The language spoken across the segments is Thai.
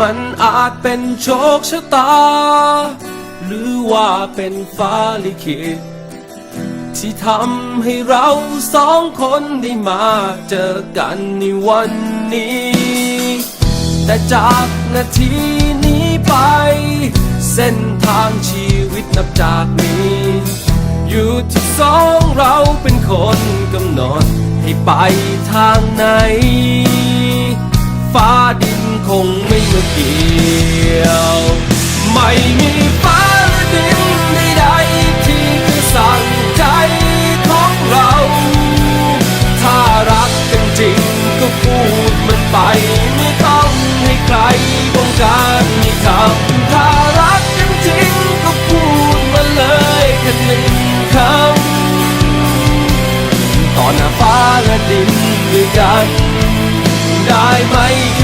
มันอาจเป็นโชคชะตา หรือว่าเป็นฟ้าลิขิตที่ทำให้เราสองคนได้มาเจอกันในวันนี้ แต่จากนาทีนี้ไป เส้นทางชีวิตนับจากนี้ อยู่ที่สองเราเป็นคนกำหนดให้ไปทางไหน ฟ้าดิน คงไม่มาเกี่ยว ไม่มีฟ้าและดินใดๆที่จะสั่งใจของเรา ถ้ารักกันจริงก็พูดมันไป ไม่ต้องให้ใครบงการให้ทำถ้ารักกันจริงก็พูดมาเลยแค่หนึ่งคำต่อหน้าฟ้าและดินด้วยกันได้ไหมแ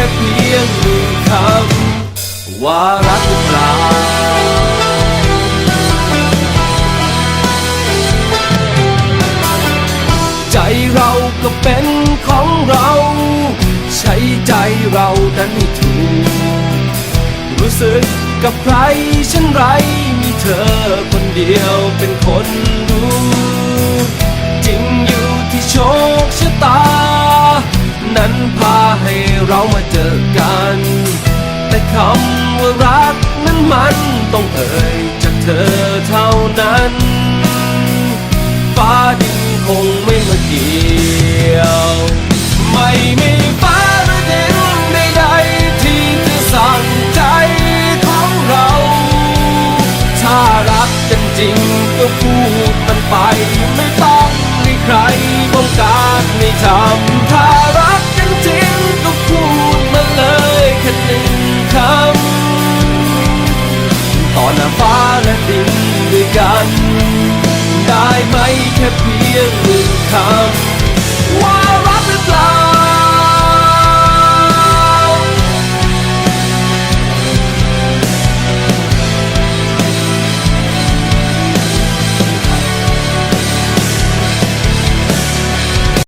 ค่เพียงหนึ่งคำว่ารักหรือเปล่าใจเราก็เป็นของเรา ใช้ใจเราดันให้ถูก รู้สึกกับใครเช่นไรมีเธอคนเดียวเป็นคนรู้ จริงอยู่ที่โช เรามาเจอกัน แต่คำว่ารักนั้นมันต้องเอ่ยจากเธอเท่านั้น ฟ้าดินคงไม่มาเกี่ยว ไม่มีฟ้าหรือดินใดๆที่จะสั่งใจของเรา ถ้ารักกันจริงก็พูดมันไป ไม่ต้องให้ใครบงการไม่ทำ ต่อหน้าฟ้าและดินด้วยกัน ได้ไหมแค่เพียงหนึ่งคำ